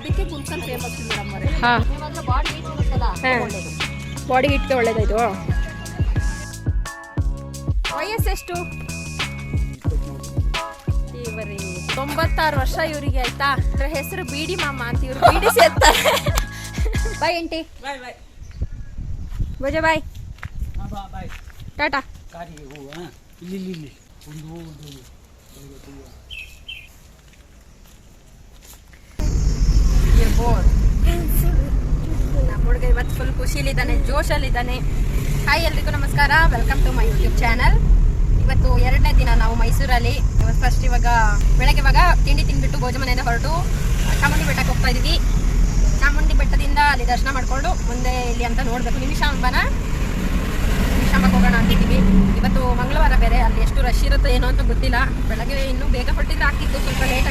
ಅದಕ್ಕೆ ಗುಲ್ಕನ್ famous madam ಅವರೇ ಹಾಂ. ಬಾಡಿ ಹೀಟ್ ಇರುತ್ತಲ್ಲ ಒಳ್ಳೇದು. ಬಾಡಿ ಹಿಟ್ಗೆ ಒಳ್ಳೇದಾಯ್ತು ವಯಸ್ಸೆಷ್ಟು ಇವರಿ ತೊಂಬತ್ತಾರು ವರ್ಷ ಇವರಿಗೆ ಆಯ್ತಾ? ಇವ್ರ ಹೆಸರು ಬೀಡಿ ಮಾಮ ಅಂತ ಇವ್ರು ಬೀಡಿ ಸೇರ್ತಾರೆ. ಬಾಯ್ ಎಂಟಿ ಬಾಯ್ ಬಾಯ್ ಭುಜ ಬಾಯ್ ಹಾಂ ಬಾ ಬಾಯ್ ಟಾಟಾ ಕಾರಿಗೆ ಹೂವು ಹಾಂ. ಇಲ್ಲಿ ಇಲ್ಲಿ ಒಂದು ಹೂವು ಒಂದು. ಹೂವು ನಮ್ಮ ಹುಡುಗ ಇವತ್ತು ಫುಲ್ ಖುಷಿಯಲ್ಲಿದ್ದಾನೆ, ಜೋಶಲ್ಲಿದ್ದಾನೆ. ಹಾಯ್ ಎಲ್ರಿಗೂ ನಮಸ್ಕಾರ. Welcome to my YouTube channel ಇವತ್ತು ಎರಡನೇ ದಿನ ನಾವು ಮೈಸೂರಲ್ಲಿ. ಫಸ್ಟ್ ಇವಾಗ ಬೆಳಗ್ಗೆ ಇವಾಗ ತಿಂಡಿ ತಿಂದ್ಬಿಟ್ಟು ಭೋಜ ಮನೆಯಿಂದ ಹೊರಟು ಚಾಮುಂಡಿ ಬೆಟ್ಟಕ್ಕೆ ಹೋಗ್ತಾ ಇದ್ದೀವಿ. ಚಾಮುಂಡಿ ಬೆಟ್ಟದಿಂದ ಅಲ್ಲಿ ದರ್ಶನ ಮಾಡಿಕೊಂಡು ಮುಂದೆ ಇಲ್ಲಿ ಅಂತ ನೋಡಬೇಕು. ನಿಮಿಷಾಂಬನ ನಿಮಿಷಾಂಬಕ್ಕೆ ಹೋಗೋಣ ಅಂತಿದ್ದೀವಿ ಇವತ್ತು ಮಂಗಳವಾರ ಬೇರೆ, ಅಲ್ಲಿ ಎಷ್ಟು ರಶ್ ಇರುತ್ತೆ ಏನೋ ಅಂತ ಗೊತ್ತಿಲ್ಲ. ಬೆಳಗ್ಗೆ ಇನ್ನೂ ಬೇಗ ಹೊರಟಿದ್ರೆ ಆಗ್ತಿತ್ತು, ಸ್ವಲ್ಪ ಲೇಟ್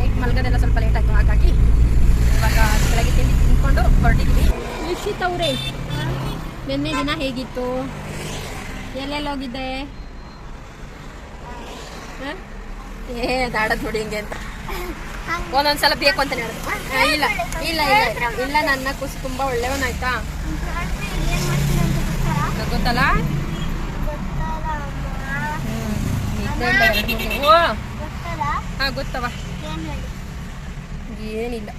ನೈಟ್ ಮಲಗೋದೆಲ್ಲ ಸ್ವಲ್ಪ ಲೇಟ್ ಹಾಗಾಗಿ ಇವಾಗ ಬೆಳಗ್ಗೆ ತಿಂಡಿ ತಿನ್ಕೊಂಡು ಹೊರಟಿದ್ವಿ. ನಿಶ್ಚಿತ್ ಅವರೇ ನಿನ್ನೆ ದಿನ ಹೇಗಿತ್ತು? ಎಲ್ಲೆಲ್ಲಿ ಹೋಗಿದ್ದೆ? ಏ ದಾಡದ್ ನೋಡಿ ಹಿಂಗೆ ಅಂತ. ಒಂದೊಂದ್ಸಲ ಬೇಕು ಅಂತ ಹೇಳೋದು. ಆ, ಇಲ್ಲ ಇಲ್ಲ ಇಲ್ಲ ಇಲ್ಲ ನನ್ನ ಕುಸು ತುಂಬಾ ಒಳ್ಳೆಯವನಾಯ್ತಾ ಗೊತ್ತಲ್ಲ? ಹಾ ಗೊತ್ತವ. ಏನಿಲ್ಲ.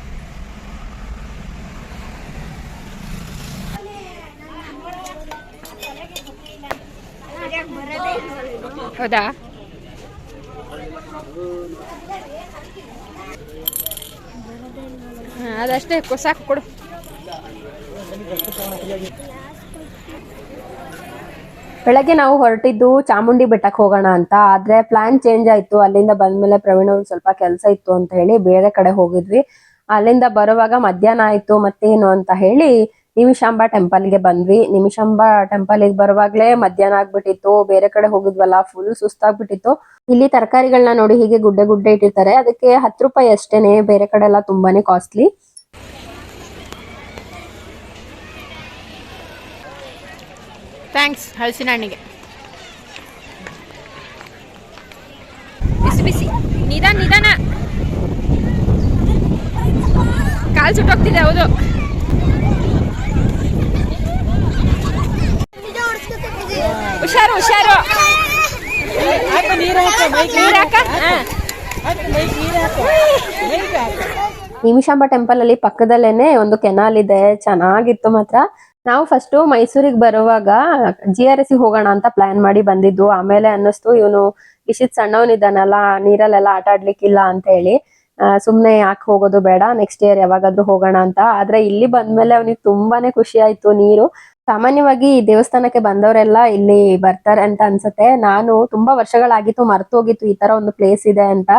ಹೌದಾ? ಅದಷ್ಟೇ ಸಾಕು ಕೊಡು. ಬೆಳಗ್ಗೆ ನಾವು ಹೊರಟಿದ್ದು ಚಾಮುಂಡಿ ಬೆಟ್ಟಕ್ಕೆ ಹೋಗೋಣ ಅಂತ ಆದ್ರೆ ಪ್ಲಾನ್ ಚೇಂಜ್ ಆಯ್ತು. ಅಲ್ಲಿಂದ ಬಂದ್ಮೇಲೆ ಪ್ರವೀಣ್ ಅವ್ರಿಗೆ ಸ್ವಲ್ಪ ಕೆಲಸ ಇತ್ತು ಅಂತ ಹೇಳಿ ಬೇರೆ ಕಡೆ ಹೋಗಿದ್ವಿ. ಅಲ್ಲಿಂದ ಬರುವಾಗ ಮಧ್ಯಾಹ್ನ ಆಯ್ತು ಮತ್ತೇನು ಅಂತ ಹೇಳಿ ನಿಮಿಷಾಂಬ ಟೆಂಪಲ್ಗೆ ಬಂದ್ವಿ. ನಿಮಿಷಾಂಬ ಟೆಂಪಲ್ಗೆ ಬರುವಾಗ್ಲೇ ಮಧ್ಯಾಹ್ನ ಆಗ್ಬಿಟ್ಟಿತ್ತು. ಬೇರೆ ಕಡೆ ಹೋಗಿದ್ವಲ್ಲ ಫುಲ್ ಸುಸ್ತಾಗ್ಬಿಟ್ಟಿತ್ತು. ಇಲ್ಲಿ ತರಕಾರಿಗಳನ್ನ ನೋಡಿ ಹೀಗೆ ಗುಡ್ಡೆ ಗುಡ್ಡೆ ಇಟ್ಟಿರ್ತಾರೆ. ಅದಕ್ಕೆ ಹತ್ತು ರೂಪಾಯಿ ಅಷ್ಟೇನೆ. ಬೇರೆ ಕಡೆ ಎಲ್ಲ ತುಂಬಾನೇ ಕಾಸ್ಟ್ಲಿ ಥ್ಯಾಂಕ್ಸ್ ಹಲಸಿನ ಹಣ್ಣಿಗೆ ಬಿಸಿ ಬಿಸಿ. ನಿಧಾನ ನಿಧಾನ. ಕಾಲು ಸುಟ್ಟೋಗ್ತಿದೆ, ಹೌದು ಹುಷಾರು ಹುಷಾರು ಹಾಕ ನೀರು ಹಾಕ ಮೈಕ್ ನೀರ್ ಹಾಕ ಹಾ. ಹಾಕ ಮೈಕ್ ನೀರು ಹಾಕ ಮೈಕ್ ಹುಷಾರು ನಿಮಿಷಾಂಬ ಟೆಂಪಲ್ ಅಲ್ಲಿ ಪಕ್ಕದಲ್ಲೇನೆ ಒಂದು ಕೆನಾಲ್ ಇದೆ. ಚೆನ್ನಾಗಿತ್ತು ಮಾತ್ರ. ನಾವು ಫಸ್ಟ್ ಮೈಸೂರಿಗೆ ಬರುವಾಗ ಜಿ ಆರ್ ಎಸ್ ಹೋಗೋಣ ಅಂತ ಪ್ಲಾನ್ ಮಾಡಿ ಬಂದಿದ್ದು. ಆಮೇಲೆ ಅನ್ನಿಸ್ತು ಇವನು ಇಶಿತ್ ಸಣ್ಣವನಿದ್ದಾನಲ್ಲ ನೀರಲ್ಲೆಲ್ಲ ಆಟ ಆಡ್ಲಿಕ್ಕಿಲ್ಲ ಅಂತ ಹೇಳಿ. ಆ, ಸುಮ್ನೆ ಯಾಕೆ ಹೋಗೋದು ಬೇಡ ನೆಕ್ಸ್ಟ್ ಇಯರ್ ಯಾವಾಗಾದ್ರೂ ಹೋಗೋಣ ಅಂತ. ಆದ್ರೆ ಇಲ್ಲಿ ಬಂದ್ಮೇಲೆ ಅವನಿಗೆ ತುಂಬಾನೇ ಖುಷಿ ಆಯ್ತು ನೀರು. ಸಾಮಾನ್ಯವಾಗಿ ದೇವಸ್ಥಾನಕ್ಕೆ ಬಂದವರೆಲ್ಲ ಇಲ್ಲಿ ಬರ್ತಾರೆ ಅಂತ ಅನ್ಸುತ್ತೆ. ನಾನು ತುಂಬಾ ವರ್ಷಗಳಾಗಿತ್ತು, ಮರ್ತೋಗಿತ್ತು, ಈ ತರ ಒಂದು ಪ್ಲೇಸ್ ಇದೆ ಅಂತ.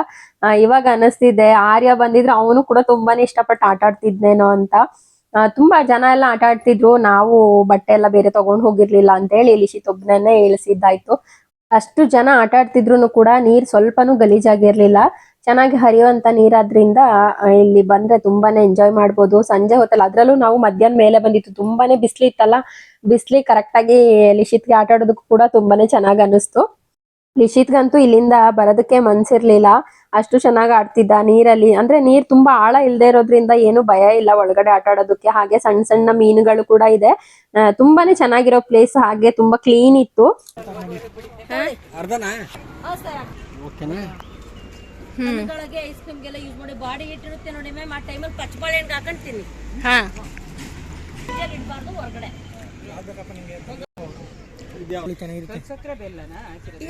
ಇವಾಗ ಅನಿಸ್ತಿದೆ. ಆರ್ಯ ಬಂದಿದ್ರೆ ಅವನು ಕೂಡ ತುಂಬಾನೇ ಇಷ್ಟಪಟ್ಟು ಆಟ ಆಡ್ತಿದ್ನೇನೋ ಅಂತ. ತುಂಬಾ ಜನ ಎಲ್ಲ ಆಟ ಆಡ್ತಿದ್ರು. ನಾವು ಬಟ್ಟೆ ಎಲ್ಲ ಬೇರೆ ತಗೊಂಡ್ ಹೋಗಿರ್ಲಿಲ್ಲ ಅಂತ ಹೇಳಿ ಇಲ್ಲಿ ಒಬ್ನೇ ಇಳಿಸಿದ್ದಾಯ್ತು. ಅಷ್ಟು ಜನ ಆಟ ಆಡ್ತಿದ್ರು ಕೂಡ ನೀರ್ ಸ್ವಲ್ಪನೂ ಗಲೀಜಾಗಿರ್ಲಿಲ್ಲ. ಚೆನ್ನಾಗಿ ಹರಿಯುವಂತ ನೀರಾದ್ರಿಂದ ಇಲ್ಲಿ ಬಂದ್ರೆ ತುಂಬಾನೇ ಎಂಜಾಯ್ ಮಾಡ್ಬೋದು. ಸಂಜೆ ಹೊತ್ತಲ್ಲ ಅದ್ರಲ್ಲೂ ನಾವು ಮಧ್ಯಾಹ್ನ ಮೇಲೆ ಬಂದಿತ್ತು. ತುಂಬಾನೇ ಬಿಸಿಲು ಇತ್ತಲ್ಲ ಬಿಸಿಲಿ ಕರೆಕ್ಟ್ ಆಗಿ ಲಿಶಿತ್ಗೆ ಆಟ ಆಡೋದಕ್ಕೂ ಕೂಡ ತುಂಬಾನೇ ಚೆನ್ನಾಗಿ ಅನಿಸ್ತು ಲಿಶಿತ್ಗಂತೂ ಇಲ್ಲಿಂದ ಬರೋದಕ್ಕೆ ಮನ್ಸಿರ್ಲಿಲ್ಲ. ಅಷ್ಟು ಚೆನ್ನಾಗಿ ಆಡ್ತಿದ್ದ ನೀರಲ್ಲಿ. ಅಂದ್ರೆ ನೀರ್ ತುಂಬಾ ಆಳ ಇಲ್ದೇ ಇರೋದ್ರಿಂದ ಏನು ಭಯ ಇಲ್ಲ ಒಳಗಡೆ ಆಟ ಆಡೋದಕ್ಕೆ. ಹಾಗೆ ಸಣ್ಣ ಸಣ್ಣ ಮೀನುಗಳು ಕೂಡ ಇದೆ. ಆ, ತುಂಬಾನೇ ಚೆನ್ನಾಗಿರೋ ಪ್ಲೇಸ್ ಹಾಗೆ ತುಂಬಾ ಕ್ಲೀನ್ ಇತ್ತು. ಹಣ್ಣುಗಳಿಗೆ ಐಸ್ ಕ್ರೀಮ್ಗೆಲ್ಲ ಯೂಸ್ ಮಾಡಿ ಬಾಡಿ ಹೀಟ್ ಇರುತ್ತೆ ನೋಡಿ ಮ್ಯಾಮ್ ಆ ಟೈಮಲ್ಲಿ ಪಚ್ಚ ಬಾಳೆಹಣ್ಣು ಹಾಕೊಂತೀನಿ. ಹಾ. ಇಡಬಾರ್ದು ಹೊರಗಡೆ.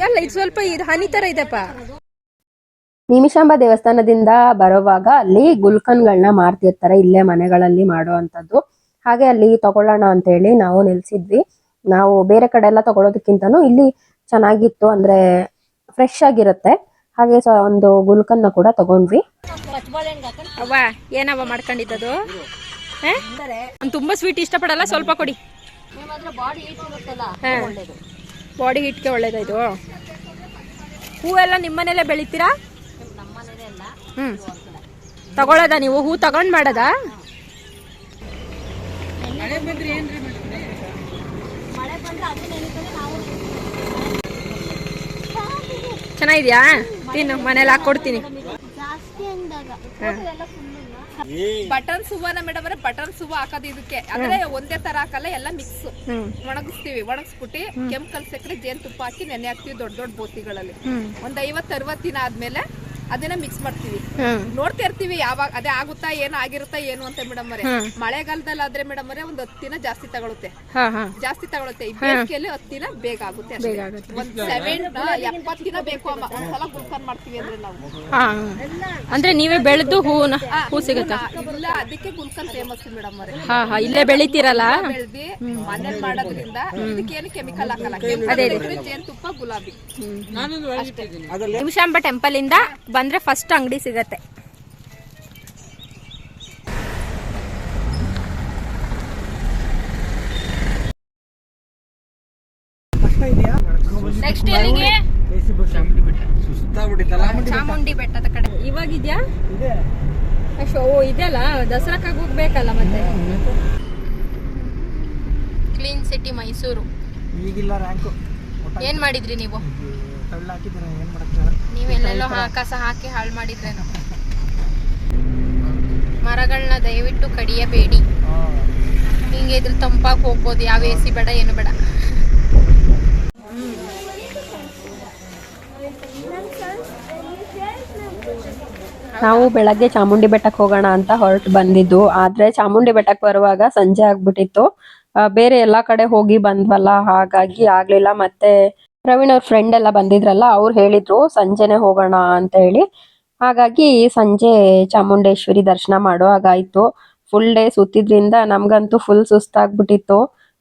ಅಲ್ಲ ಇದು ಸ್ವಲ್ಪ ಇದು ಹನಿ ತರ ಇದೆಪ್ಪ. ನಿಮಿಷಾಂಬ ದೇವಸ್ಥಾನದಿಂದ ಬರುವಾಗ ಅಲ್ಲಿ ಗುಲ್ಕನ್ಗಳನ್ನ ಮಾರ್ತಿರ್ತಾರೆ ಇಲ್ಲೇ ಮನೆಗಳಲ್ಲಿ ಮಾಡುವಂತದ್ದು ಹಾಗೆ ಅಲ್ಲಿ ತಗೊಳ್ಳೋಣ ಅಂತ ಹೇಳಿ ನಾವು ನಿಲ್ಸಿದ್ವಿ. ನಾವು ಬೇರೆ ಕಡೆ ಎಲ್ಲ ತಗೊಳ್ಳೋದಕ್ಕಿಂತನೂ ಇಲ್ಲಿ ಚೆನ್ನಾಗಿತ್ತು ಅಂದ್ರೆ ಫ್ರೆಶ್ ಆಗಿರುತ್ತೆ. ಹಾಗೆ ಒಂದು ಗುಲ್ಕನ್ನ ಕೂಡ ತಗೊಂಡ್ವಿ. ಅವ್ವ, ಏನವ್ವ ಮಾಡ್ಕೊಂಡಿದ್ದದು? ತುಂಬಾ ಸ್ವೀಟ್ ಇಷ್ಟಪಡಲ್ಲ, ಸ್ವಲ್ಪ ಕೊಡಿ. ಬಾಡಿ ಹಿಟ್ಗೆ ಒಳ್ಳೇದು ಇದು? ಹೂವೆಲ್ಲ ನಿಮ್ಮನೇಲೆ ಬೆಳಿತೀರಾ? ಹ್ಞೂ ತಗೊಳ್ಳೋದ ನೀವು? ಹೂ ತಗೊಂಡ್ ಮಾಡದ? ಚೆನ್ನಾಗಿದ್ಯಾ? ತಿನ್ನು ಮನೇಲಿ ಹಾಕೊಡ್ತೀನಿ ಜಾಸ್ತಿ ಅಂದಾಗ. ಹಾ. ಎಲ್ಲ ಫುಲ್ ಬಟನ್ ಸುಬಾನ ಮೇಡಮ್ ಅಂದ್ರೆ ಬಟನ್ ಸುಬ ಹಾಕೋದು ಇದಕ್ಕೆ. ಅಂದ್ರೆ ಒಂದೇ ತರ ಹಾಕಲ್ಲ ಎಲ್ಲ ಮಿಕ್ಸ್ ಒಣಗಿಸ್ತೀವಿ ಒಣಗಿಸ್ಬಿಟ್ಟು ಕಲ್ಸಕ್ರೆ ಸಕ್ಕರೆ ಜೇನುತುಪ್ಪ ಹಾಕಿ ನೆನೆ ಹಾಕ್ತಿವಿ ದೊಡ್ಡ ದೊಡ್ಡ ಬೋತಿಗಳಲ್ಲಿ. ಒಂದ್ ಐವತ್ ಅರವತ್ ದಿನ ಆದ್ಮೇಲೆ ಅದನ್ನ ಮಿಕ್ಸ್ ಮಾಡ್ತೀವಿ. ನೋಡ್ತಾ ಇರ್ತೀವಿ ಯಾವಾಗ ಅದೇ ಆಗುತ್ತಾ ಏನು ಆಗಿರುತ್ತಾ ಏನು ಅಂತ ಮೇಡಮ್ ಅವರೇ. ಮಳೆಗಾಲದಲ್ಲಿ ಆದ್ರೆ ಮೇಡಮ್ ಅವರೇ ಒಂದ್ ಹತ್ತಿನ ದಿನ ಜಾಸ್ತಿ ತಗೊಳುತ್ತೆ. ಹಾ ಹಾ. ಜಾಸ್ತಿ ತಗೊಳುತ್ತೆ. ಬೇಸಿಗೆಯಲ್ಲಿ ಹತ್ತು ದಿನ ಬೇಗ ಆಗುತ್ತೆ. ಒಂದ್ ಸೆವೆನ್ ಎಪ್ಪತ್ ದಿನ ಬೇಕು ಅಮ್ಮ. ಒಂದ್ಸಲ ಗುಲ್ಕನ್ ಮಾಡ್ತೀವಿ ಅಂದ್ರೆ ನಾವು. ಅಂದ್ರೆ ನೀವೇ ಬೆಳೆದು ಹೂನ ಹೂ ಸಿಗುತ್ತಾ? ಇಲ್ಲ ಅದಕ್ಕೆ ಗುಲ್ಕನ್ ಫೇಮಸ್ ಮೇಡಮ್ ಅವರೇ. ಹಾ ಹಾ. ಇಲ್ಲೇ ಬೆಳಿತೀರಲ್ಲ? ಬೆಳ್ದಿ ಮನೇಲಿ ಮಾಡೋದ್ರಿಂದ ಇದಕ್ಕೇನು ಕೆಮಿಕಲ್ ಹಾಕಲ್ಲ. ಜೇನುತುಪ್ಪ ಗುಲಾಬಿ. ನಿಮಿಷಾಂಬ ಟೆಂಪಲ್ ಇಂದ ಬಂದ್ರೆ ಫಸ್ಟ್ ಅಂಗಡಿ ಸಿಗತ್ತೆ. ನೆಕ್ಸ್ಟ್ ಎಲ್ಲಿಗೆ? ಚಾಮುಂಡಿ ಬೆಟ್ಟದ ಕಡೆ. ಇವಾಗಿದ್ಯಾ? ಅಶೋ ಓ ಇದೆಲ್ಲ ಹೋಗ್ಬೇಕಲ್ಲ ಮತ್ತೆ? ಕ್ಲೀನ್ ಸಿಟಿ ಮೈಸೂರು ಈಗಿಲ್ಲ ರ್ಯಾಂಕು ಏನ್ ಮಾಡಿದ್ರಿ ನೀವು? ತಳ್ಳ ಏನು ನೀವೆಲ್ಲೆಲ್ಲೋ ಹಾ- ಕಸ ಹಾಕಿ ಹಾಳು ಮಾಡಿದ್ರೇನು? ಮರಗಳನ್ನ ದಯವಿಟ್ಟು ಕಡಿಯಬೇಡಿ. ಹಿಂಗೆ ಇದ್ರ ತಂಪಾಗಿ ಹೋಗ್ಬೋದು ಯಾವ ಎ ಸಿ ಬೇಡ ಏನು ಬೇಡ. ನಾವು ಬೆಳಗ್ಗೆ ಚಾಮುಂಡಿ ಬೆಟ್ಟಕ್ಕೆ ಹೋಗೋಣ ಅಂತ ಹೊರಟು ಬಂದಿದ್ದು. ಆದ್ರೆ ಚಾಮುಂಡಿ ಬೆಟ್ಟಕ್ಕೆ ಬರುವಾಗ ಸಂಜೆ ಆಗ್ಬಿಟ್ಟಿತ್ತು. ಬೇರೆ ಎಲ್ಲಾ ಕಡೆ ಹೋಗಿ ಬಂದ್ವಲ್ಲ ಹಾಗಾಗಿ ಆಗ್ಲಿಲ್ಲ. ಮತ್ತೆ ಪ್ರವೀಣ್ ಅವ್ರ ಫ್ರೆಂಡ್ ಎಲ್ಲ ಬಂದಿದ್ರಲ್ಲ, ಅವ್ರು ಹೇಳಿದ್ರು, ಸಂಜೆನೆ ಹೋಗೋಣ ಅಂತ ಹೇಳಿ. ಹಾಗಾಗಿ ಸಂಜೆ ಚಾಮುಂಡೇಶ್ವರಿ ದರ್ಶನ ಮಾಡೋ ಹಾಗಾಯ್ತು ಫುಲ್ ಡೇ ಸುತ್ತಿದ್ರಿಂದ ನಮ್ಗಂತೂ ಫುಲ್ ಸುಸ್ತಾಗ್ಬಿಟ್ಟಿತ್ತು.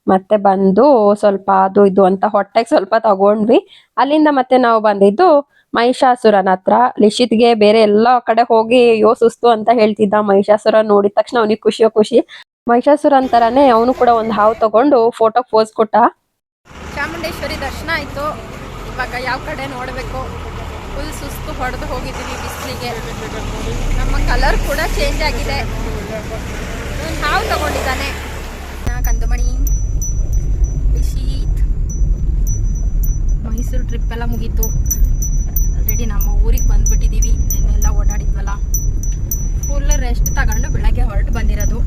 ಮತ್ತೆ ಬಂದು ಸ್ವಲ್ಪ ಅದು ಇದು ಅಂತ ಹೊಟ್ಟೆಗೆ ಸ್ವಲ್ಪ ತಗೊಂಡ್ವಿ. ಅಲ್ಲಿಂದ ಮತ್ತೆ ನಾವು ಬಂದಿದ್ದು ಮಹಿಷಾಸುರನ ಹತ್ರ. ಲಿಶಿತ್ಗೆ ಬೇರೆ ಎಲ್ಲ ಕಡೆ ಹೋಗಿ ಅಯ್ಯೋ ಸುಸ್ತು ಅಂತ ಹೇಳ್ತಿದ್ದ ಮಹಿಷಾಸುರ ನೋಡಿದ ತಕ್ಷಣ ಅವನಿಗೆ ಖುಷಿಯೋ ಖುಷಿ. ಮಹಿಷಾಸುರ ಅಂತಾರನೇ ಅವನು ಕೂಡ ಒಂದು ಹಾವು ತಗೊಂಡು ಫೋಟೋ ಪೋಸ್ ಕೊಟ್ಟ. ಚಾಮುಂಡೇಶ್ವರಿ ದರ್ಶನ ಆಯಿತು. ಇವಾಗ ಯಾವ ಕಡೆ ನೋಡಬೇಕು? ಫುಲ್ ಸುಸ್ತು ಹೊಡೆದು ಹೋಗಿದ್ದೀವಿ ಬಿಸಿಲಿಗೆ. ನಮ್ಮ ಕಲರ್ ಕೂಡ ಚೇಂಜ್ ಆಗಿದೆ. ಹಾವು ತಗೊಂಡಿದ್ದಾನೆ. ಕಂದುಮಣಿ. ಲಿಶಿತ್ ಮೈಸೂರು ಟ್ರಿಪ್ ಎಲ್ಲ ಮುಗೀತು. ಆಲ್ರೆಡಿ ನಮ್ಮ ಊರಿಗೆ ಬಂದುಬಿಟ್ಟಿದ್ದೀವಿ. ನೆನ್ನೆಲ್ಲ ಓಡಾಡಿದ್ವಲ್ಲ. ಫುಲ್ ರೆಸ್ಟ್ ತಗೊಂಡು ಬೆಳಗ್ಗೆ ಹೊರಟು ಬಂದಿರೋದು.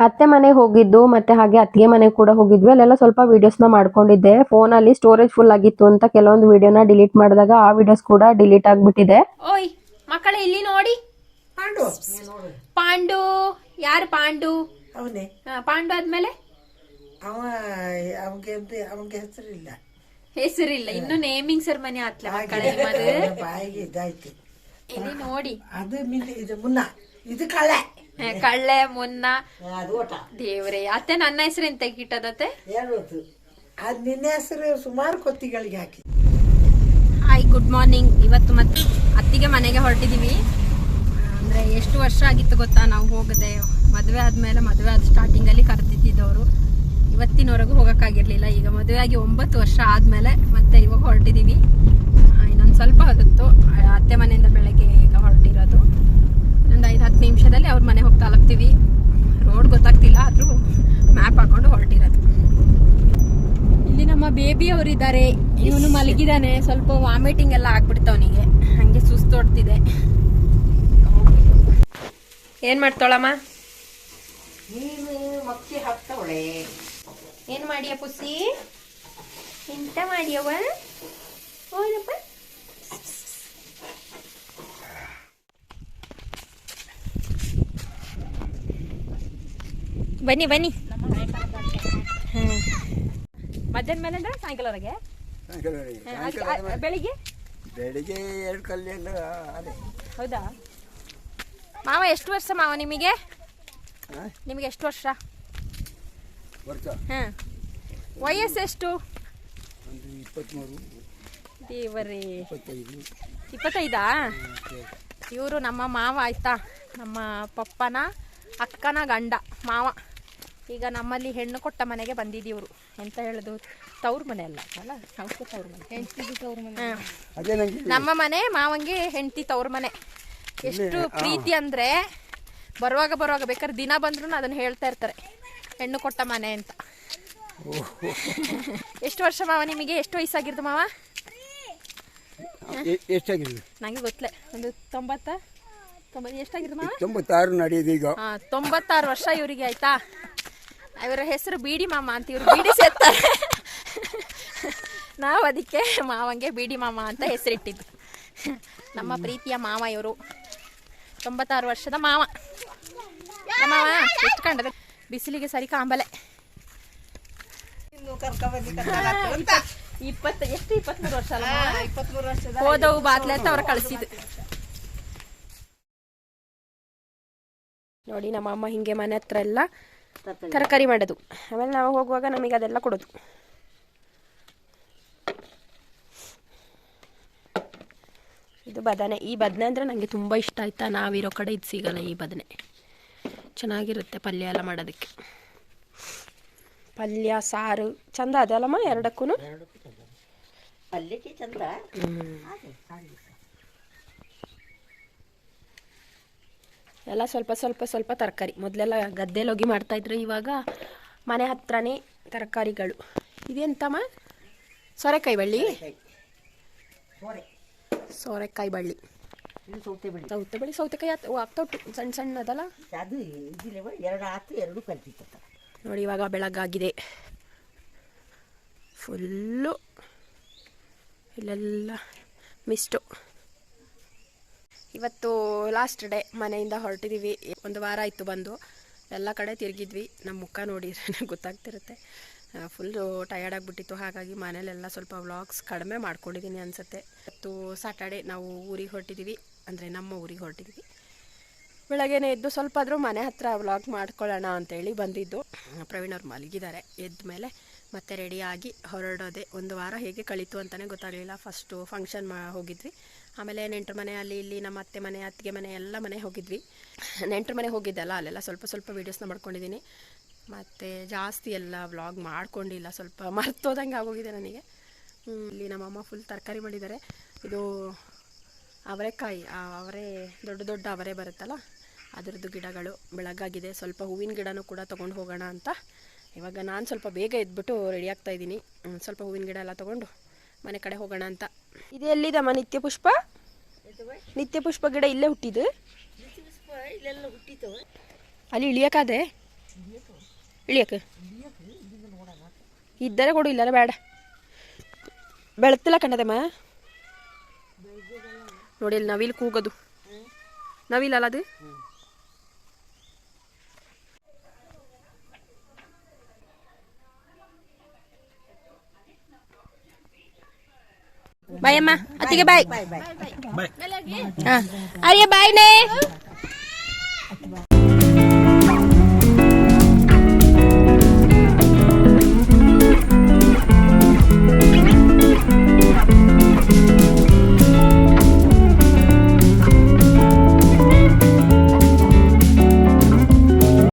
ಅತ್ತೆ ಮನೆಗೆ ಹೋಗಿದ್ದು ಮತ್ತೆ ಹಾಗೆ ಅತ್ತಿಗೆ ಮನೆಗೆ ಕೂಡ ಹೋಗಿದ್ವಿ. ಅಲ್ಲೆಲ್ಲ ಸ್ವಲ್ಪ ವಿಡಿಯೋಸ್ನ ಮಾಡ್ಕೊಂಡಿದ್ದೆ. ಫೋನಲ್ಲಿ ಸ್ಟೋರೇಜ್ ಫುಲ್ ಆಗಿತ್ತು ಅಂತ ಕೆಲವೊಂದು ವಿಡಿಯೋನ ಡಿಲೀಟ್ ಮಾಡಿದಾಗ ಆ ವಿಡಿಯೋಸ್ ಕೂಡ ಡಿಲೀಟ್ ಆಗಿಬಿಟ್ಟಿದೆ. ಓಯ್ ಮಕ್ಕಳೇ ಇಲ್ಲಿ ನೋಡಿ. ಪಾಂಡು. ಪಾಂಡು. ಯಾರು ಪಾಂಡು? ಅವನೇ. ಆ, ಪಾಂಡು ಆದ್ಮೇಲೆ? ಅವ ಅವನಿಗೆ ಅವನಿಗೆ ಹೆಸರಿಲ್ಲ. ಹೆಸರಿಲ್ಲ. ಇನ್ನು ನೇಮಿಂಗ್ ಸೆರೆಮನಿ ಆತ್ಲ ಮಕ್ಕಳೇ ಬಾಯಿಗೆ ಇದಾಯ್ತು. ಇಲ್ಲಿ ನೋಡಿ. ಅದು ಇದು ಮುನ್ನ. ಇದು ಕಳೆ. ಕಳ್ಳೆ ಮುನ್ನ. ಅದು ಓಟ ದೇವ್ರೆ ಅತ್ತೆ ನನ್ನ ಹೆಸರೇನ್ ತೆಗಿಟ್ಟದತ್ತೆ? ಹೇಳೋದು ಅದು ನಿನ್ನ ಹೆಸರು ಸುಮಾರು ಕೊತ್ತಿಗಳಿಗೆ ಹಾಕಿ. ಹಾಯ್ ಗುಡ್ ಮಾರ್ನಿಂಗ್ ಇವತ್ತು ಮತ್ತೆ ಅತ್ತಿಗೆ ಮನೆಗೆ ಹೊರಟಿದ್ದೀವಿ ಅಂದರೆ ಎಷ್ಟು ವರ್ಷ ಆಗಿತ್ತು ಗೊತ್ತಾ ನಾವು ಹೋಗದೆ? ಮದುವೆ ಆದಮೇಲೆ ಮದುವೆ ಆದ ಸ್ಟಾರ್ಟಿಂಗಲ್ಲಿ ಕರೆದಿದ್ದವರು. ಇವತ್ತಿನವರೆಗೂ ಹೋಗೋಕ್ಕಾಗಿರಲಿಲ್ಲ. ಈಗ ಮದುವೆ ಆಗಿ ಒಂಬತ್ತು ವರ್ಷ ಆದಮೇಲೆ ಮತ್ತೆ ಇವಾಗ ಹೊರಟಿದ್ದೀವಿ ಇನ್ನೊಂದು ಸ್ವಲ್ಪ ಹೊತ್ತು ಅತ್ತೆ ಮನೆಯಿಂದ ಬೆಳಗ್ಗೆ ಈಗ ಹೊರಟಿರೋದು. ಒಂದು ಐದು ಹತ್ತು ನಿಮಿಷದಲ್ಲಿ ಅವ್ರ ಮನೆ ಹೋಗಿ ತಲುಪ್ತೀವಿ ರೋಡ್ ಗೊತ್ತಾಗ್ತಿಲ್ಲ ಆದರೂ ಮ್ಯಾಪ್ ಹಾಕೊಂಡು ಹೊರಟಿರೋದು. ಇಲ್ಲಿ ನಮ್ಮ ಬೇಬಿ ಅವರಿದ್ದಾರೆ. ಇವನು ಮಲಗಿದಾನೆ. ಸ್ವಲ್ಪ ವಾಮಿಟಿಂಗ್ ಎಲ್ಲ ಆಗ್ಬಿಡ್ತವನಿಗೆ ಹಂಗೆ ಸುಸ್ತು ಹೊಡ್ತಿದೆ. ಏನ್ ಮಾಡ್ತಾಳಮ್ಮ? ನೀನು ಮಕ್ಕಿ ಹಾಕ್ತಾವಳೆ. ಏನ್ ಮಾಡಿಯ ಪುಸಿ ಎಂತ ಮಾಡಿಯವ ಹೋದಪ್ಪ ಬನ್ನಿ ಬನ್ನಿ. ಹ್ಮ್. ಮಧ್ಯಾಹ್ನ ಮೇಲೆ ಅಂದ್ರೆ ಸಾಯಂಕಾಲವರೆಗೆ? ಬೆಳಿಗ್ಗೆ? ಬೆಳಿಗ್ಗೆ ಎರಡು ಕಲ್ಲೆಲ್ಲ ಅದೇ. ಹೌದಾ? ಮಾವ ಎಷ್ಟು ವರ್ಷ ಮಾವ ನಿಮಗೆ? ನಿಮಗೆ ಎಷ್ಟು ವರ್ಷ? ವರ್ಷ? ಹಾಂ ವಯಸ್ಸು ಎಷ್ಟು? ಒಂದು ಇಪ್ಪತ್ತ್ಮೂರು. ದೇವರೇ. ಇಪ್ಪತ್ತೈದು. ಇಪ್ಪತ್ತೈದಾ? ಇವರು ನಮ್ಮ ಮಾವ ಆಯ್ತಾ? ನಮ್ಮ ಪಪ್ಪನ ಅಕ್ಕನ ಗಂಡ ಮಾವ. ಈಗ ನಮ್ಮಲ್ಲಿ ಹೆಣ್ಣು ಕೊಟ್ಟ ಮನೆಗೆ ಬಂದಿದ್ದೀವ್ರು ಎಂತ ಹೇಳೋದು ತವ್ರ ಮನೆ ಅಲ್ಲ ಅಲ್ಲ? ತವ್ರ ಮನೆ. ಹೆಂಡತಿ ತವ್ರ ಮನೆ. ಅದೇ ನನಗೆ ನಮ್ಮ ಮನೆ ಮಾವಂಗೆ ಹೆಂಡತಿ ತವ್ರ ಮನೆ. ಎಷ್ಟು ಪ್ರೀತಿ ಅಂದ್ರೆ ಬರುವಾಗ ಬರುವಾಗ ಬೇಕಾದ್ರೆ ದಿನ ಬಂದ್ರು ಅದನ್ನ ಹೇಳ್ತಾ ಇರ್ತಾರೆ ಹೆಣ್ಣು ಕೊಟ್ಟ ಮನೆ ಅಂತ. ಎಷ್ಟು ವರ್ಷ ಮಾವ ನಿಮಗೆ? ಎಷ್ಟು ವಯಸ್ಸಾಗಿರ್ದು ಮಾವ? ನಂಗೆ ಗೊತ್ತಲೆ ಒಂದು ತೊಂಬತ್ತ ತೊಂಬತ್ತು ಎಷ್ಟಾಗಿರ್ದು ಮಾವ? ತೊಂಬತ್ತಾರು ನಡೆಯೋದು ಈಗ. ಹಾ ತೊಂಬತ್ತಾರು ವರ್ಷ ಇವರಿಗೆ ಆಯ್ತಾ? ಇವರ ಹೆಸರು ಬೀಡಿ ಮಾಮ ಅಂತ ಇವ್ರು ಬೀಡಿ ಸೇರ್ತಾರೆ. ನಾವು ಅದಕ್ಕೆ ಮಾವಂಗೆ ಬೀಡಿ ಮಾಮ ಅಂತ ಹೆಸರಿಟ್ಟಿದ್ದು. ನಮ್ಮ ಪ್ರೀತಿಯ ಮಾವ ಇವರು. ತೊಂಬತ್ತಾರು ವರ್ಷದ ಮಾವ. ಮಾವ ಎಷ್ಟು ಕಂಡದ? ಬಿಸಿಲಿಗೆ ಸರಿ ಕಾಂಬಲೆ. ಇಪ್ಪತ್ತು ಎಷ್ಟು ಇಪ್ಪತ್ಮೂರು ವರ್ಷ ಅಲ್ಲ ಇಪ್ಪತ್ಮೂರು ವರ್ಷದ ಹೋದವು ಬಾತ್ಲೆ ಅಂತ ಅವ್ರು ಕಳಿಸಿದ್ದು. ನೋಡಿ ನಮ್ಮ ಅಮ್ಮ ಹಿಂಗೆ ಮನೆ ಹತ್ರ ಎಲ್ಲ ತರಕಾರಿ ಮಾಡೋದು. ಆಮೇಲೆ ನಾವು ಹೋಗುವಾಗ ನಮಗೆ ಅದೆಲ್ಲ ಕೊಡೋದು. ಇದು ಬದನೆ. ಈ ಬದನೆ ಅಂದರೆ ನನಗೆ ತುಂಬ ಇಷ್ಟ ಆಯ್ತಾ? ನಾವಿರೋ ಕಡೆ ಇದು ಸಿಗಲ್ಲ ಈ ಬದನೆ. ಚೆನ್ನಾಗಿರುತ್ತೆ ಪಲ್ಯ ಎಲ್ಲ ಮಾಡೋದಕ್ಕೆ. ಪಲ್ಯ ಸಾರು ಚಂದ ಅದಲ್ಲಮ್ಮ ಎರಡಕ್ಕೂ ಪಲ್ಯಕ್ಕೆ ಚಂದ. ಎಲ್ಲ ಸ್ವಲ್ಪ ಸ್ವಲ್ಪ ಸ್ವಲ್ಪ ತರಕಾರಿ. ಮೊದಲೆಲ್ಲ ಗದ್ದೆಲಿ ಹೋಗಿ ಮಾಡ್ತಾಯಿದ್ರು ಇವಾಗ ಮನೆ ಹತ್ರನೇ ತರಕಾರಿಗಳು. ಇದೆಂತಮ್ಮ? ಸೋರೆಕಾಯಿ ಬಳ್ಳಿ? ಸೋರೆಕಾಯಿ ಬಳ್ಳಿ. ಸೌತೆ ಬೆಳೆ ಸೌತೆ ಬಳ್ಳಿ ಸೌತೆಕಾಯಿ ಆಗ್ತಾ ಉಂಟು ಸಣ್ಣ ಸಣ್ಣ ಅದಲ್ಲ ಅದು ಇದಿಲ್ಲ ಎರಡು ಆತು ಎರಡು ನೋಡಿ ಇವಾಗ ಬೆಳಗಾಗಿದೆ. ಫುಲ್ಲು ಇಲ್ಲೆಲ್ಲ ಮಿಸ್ಟು. ಇವತ್ತು ಲಾಸ್ಟ್ ಡೇ ಮನೆಯಿಂದ ಹೊರಟಿದ್ದೀವಿ ಒಂದು ವಾರ ಆಯಿತು ಬಂದು. ಎಲ್ಲ ಕಡೆ ತಿರುಗಿದ್ವಿ. ನಮ್ಮ ಮುಖ ನೋಡಿದ್ರೆ ಗೊತ್ತಾಗ್ತಿರುತ್ತೆ. ಫುಲ್ಲು ಟಯರ್ಡ್ ಆಗಿಬಿಟ್ಟಿತ್ತು. ಹಾಗಾಗಿ ಮನೇಲೆಲ್ಲ ಸ್ವಲ್ಪ ವ್ಲಾಗ್ಸ್ ಕಡಿಮೆ ಮಾಡ್ಕೊಂಡಿದ್ದೀನಿ ಅನಿಸುತ್ತೆ. ಇವತ್ತು ಸಾಟರ್ಡೆ ನಾವು ಊರಿಗೆ ಹೊರಟಿದ್ದೀವಿ ಅಂದರೆ ನಮ್ಮ ಊರಿಗೆ ಹೊರಟಿದ್ದೀವಿ ಬೆಳಗ್ಗೆನೇ ಎದ್ದು ಸ್ವಲ್ಪ ಆದರೂ ಮನೆ ಹತ್ರ ವ್ಲಾಗ್ ಮಾಡ್ಕೊಳ್ಳೋಣ ಅಂತೇಳಿ ಬಂದಿದ್ದು. ಪ್ರವೀಣ್ ಅವ್ರು ಮಲಗಿದ್ದಾರೆ. ಎದ್ದ ಮೇಲೆ ಮತ್ತೆ ರೆಡಿಯಾಗಿ ಹೊರಡೋದೆ. ಒಂದು ವಾರ ಹೇಗೆ ಕಳೀತು ಅಂತಲೇ ಗೊತ್ತಾಗಲಿಲ್ಲ. ಫಸ್ಟು ಫಂಕ್ಷನ್ ಮಾ ಹೋಗಿದ್ವಿ. ಆಮೇಲೆ ನೆಂಟ್ರ ಮನೆ ಅಲ್ಲಿ ಇಲ್ಲಿ ನಮ್ಮ ಅತ್ತೆ ಮನೆ, ಅತ್ತಿಗೆ ಮನೆ ಎಲ್ಲ ಮನೆ ಹೋಗಿದ್ವಿ. ನೆಂಟ್ರ ಮನೆ ಹೋಗಿದ್ದಲ್ಲ, ಅಲ್ಲೆಲ್ಲ ಸ್ವಲ್ಪ ಸ್ವಲ್ಪ ವೀಡಿಯೋಸ್ನ ಮಾಡ್ಕೊಂಡಿದ್ದೀನಿ. ಮತ್ತು ಜಾಸ್ತಿ ಎಲ್ಲ ವ್ಲಾಗ್ ಮಾಡ್ಕೊಂಡಿಲ್ಲ, ಸ್ವಲ್ಪ ಮರ್ತೋದಂಗೆ ಆಗೋಗಿದೆ ನನಗೆ. ಇಲ್ಲಿ ನಮ್ಮಮ್ಮ ಫುಲ್ ತರಕಾರಿ ಮಾಡಿದ್ದಾರೆ. ಇದು ಅವರೆಕಾಯಿ ಅವರೆ ದೊಡ್ಡ ದೊಡ್ಡ ಅವರೆ ಬರುತ್ತಲ್ಲ, ಅದರದ್ದು ಗಿಡಗಳು ಬೆಳಗಾಗಿದೆ. ಸ್ವಲ್ಪ ಹೂವಿನ ಗಿಡನೂ ಕೂಡ ತೊಗೊಂಡು ಹೋಗೋಣ ಅಂತ. ಇವಾಗ ನಾನು ಸ್ವಲ್ಪ ಬೇಗ ಎದ್ಬಿಟ್ಟು ರೆಡಿ ಆಗ್ತಾಯಿದ್ದೀನಿ ಸ್ವಲ್ಪ ಹೂವಿನ ಗಿಡ ಎಲ್ಲ ತೊಗೊಂಡು ಮನೆ ಕಡೆ ಹೋಗೋಣ ಅಂತ ಇದು ಎಲ್ಲಿದಮ್ಮ ನಿತ್ಯ ಪುಷ್ಪ? ನಿತ್ಯ ಪುಷ್ಪ ಗಿಡ ಇಲ್ಲೇ ಹುಟ್ಟಿದ್ದು. ಅಲ್ಲಿ ಇಳಿಯಕ್ಕಾದೆ ಇಳಿಯಕ್ಕೆ? ಇದ್ದರೆ ಕೊಡು ಇಲ್ಲಾರ ಬೇಡ. ಬೆಳತಿಲ್ಲ ಕಣ್ಣದಮ್ಮ? ನೋಡಿ ಇಲ್ಲಿ ನವಿಲು ಕೂಗೋದು. ನವಿಲ್ ಅಲ್ಲ ಅದು? ಬಾಯ್ ಅಮ್ಮ ಅತ್ತಿಗೆ ಬಾಯ್ ಬಾಯ್ ಹಾ ಅರಿಯ ಬಾಯ್ನೇ